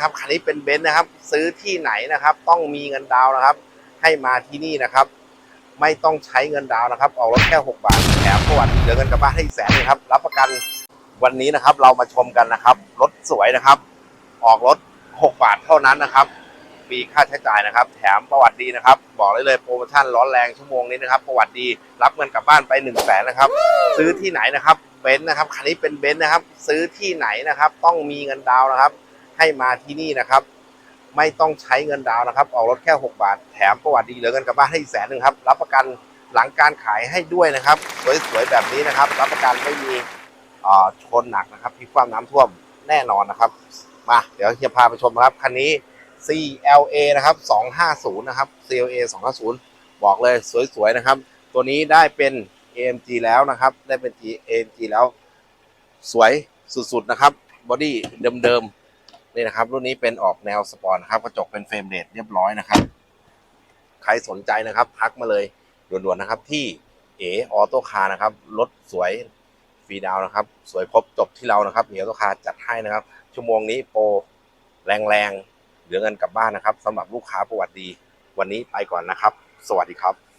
ครับคันนี้เป็นเบนซ์นะครับ ซื้อที่ไหนนะครับ ต้องมีเงินดาวนะครับ ให้มาที่นี่นะครับ ไม่ต้องใช้เงินดาวนะครับ ออกรถแค่ 6 บาทแถมประวัติเหลือเงินกลับบ้านให้แสนหนึงครับ รับประกันวันนี้นะครับ เรามาชมกันนะครับ รถสวยนะครับ ออกรถ 6 บาทเท่านั้นนะครับมีค่าใช้จ่ายนะครับ แถมประวัติดีนะครับ บอกได้เลยโปรโมชั่นร้อนแรงชั่วโมงนี้นะครับ ประวัติดีรับเงินกลับบ้านไป1นึ่งแสนนะครับ ซื้อที่ไหนนะครับเบนซ์นะครับคันนี้เป็นเบนซ์นะครับ ซื้อที่ไหนนะครับ ต้องมีเงินดาวนะครับ ให้มาที่นี่นะครับ ไม่ต้องใช้เงินดาวนะครับ ออกรถแค่ 6 บาท แถมประวัติดีเหลือเงินกลับบ้านให้แสนหนึ่งครับ รับประกันหลังการขายให้ด้วยนะครับ สวยๆแบบนี้นะครับ รับประกันไม่มีเอ่อชนหนักนะครับพิกคว่ำน้ำท่วมแน่นอนนะครับ มาเดี๋ยวเฮียพาไปชมนะครับคันนี้ CLA นะครับ 250 นะครับ CLA 250 บอกเลยสวยๆนะครับ ตัวนี้ได้เป็น AMG แล้วนะครับ ได้เป็น AMG แล้ว สวยสุดๆนะครับ บอดี้เดิมๆ นี่นะครับรุ่นนี้เป็นออกแนวสปอร์ตนะครับกระจกเป็นเฟรมเรทเรียบร้อยนะครับ ใครสนใจนะครับ ทักมาเลยด่วนๆนะครับที่เอออโต้คาร์นะครับรถสวยฟรีดาวนะครับ สวยครบจบที่เรานะครับเอออโต้คาร์จัดให้นะครับ ชั่วโมงนี้โปรแรงๆเหลือเงินกลับบ้านนะครับสำหรับลูกค้าประวัติดี วันนี้ไปก่อนนะครับ สวัสดีครับ